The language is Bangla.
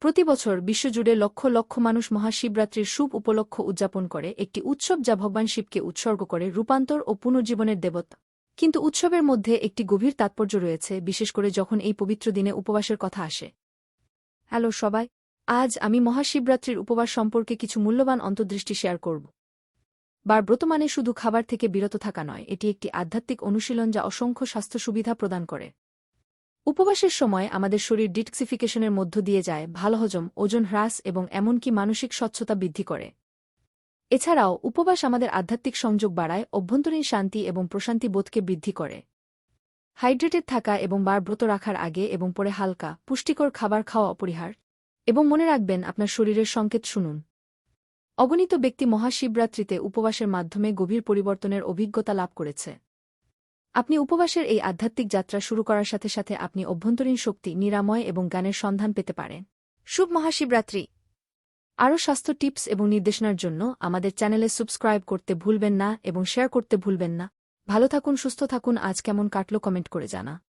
প্রতি বছর বিশ্বজুড়ে লক্ষ লক্ষ মানুষ মহাশিবরাত্রির শুভ উপলক্ষ উদযাপন করে, একটি উৎসব যা ভগবান শিবকে উৎসর্গ করে, রূপান্তর ও পুনর্জীবনের দেবতা। কিন্তু উৎসবের মধ্যে একটি গভীর তাৎপর্য রয়েছে, বিশেষ করে যখন এই পবিত্র দিনে উপবাসের কথা আসে। হ্যালো সবাই, আজ আমি মহাশিবরাত্রির উপবাস সম্পর্কে কিছু মূল্যবান অন্তর্দৃষ্টি শেয়ার করব। বার ব্রত মানে শুধু খাবার থেকে বিরত থাকা নয়, এটি একটি আধ্যাত্মিক অনুশীলন যা অসংখ্য স্বাস্থ্য সুবিধা প্রদান করে। উপবাসের সময় আমাদের শরীর ডিটক্সিফিকেশনের মধ্য দিয়ে যায়, ভালো হজম, ওজন হ্রাস এবং এমনকি মানসিক স্বচ্ছতা বৃদ্ধি করে। এছাড়াও, উপবাস আমাদের আধ্যাত্মিক সংযোগ বাড়ায়, অভ্যন্তরীণ শান্তি এবং প্রশান্তি বোধকে বৃদ্ধি করে। হাইড্রেটেড থাকা এবং বার ব্রত রাখার আগে এবং পরে হালকা, পুষ্টিকর খাবার খাওয়া অপরিহার। এবং মনে রাখবেন, আপনার শরীরের সংকেত শুনুন। অগণিত ব্যক্তি মহাশিবরাত্রিতে উপবাসের মাধ্যমে গভীর পরিবর্তনের অভিজ্ঞতা লাভ করেছে। আপনি উপবাসের এই আধ্যাত্মিক যাত্রা শুরু করার সাথে সাথে আপনি অভ্যন্তরীণ শক্তি, নিরাময় এবং গানের সন্ধান পেতে পারেন। শুভ মহাশিবরাত্রি। আরও স্বাস্থ্য টিপস এবং নির্দেশনার জন্য আমাদের চ্যানেলে সাবস্ক্রাইব করতে ভুলবেন না এবং শেয়ার করতে ভুলবেন না। ভালো থাকুন, সুস্থ থাকুন, আজ কেমন কাটলো কমেন্ট করে জানা।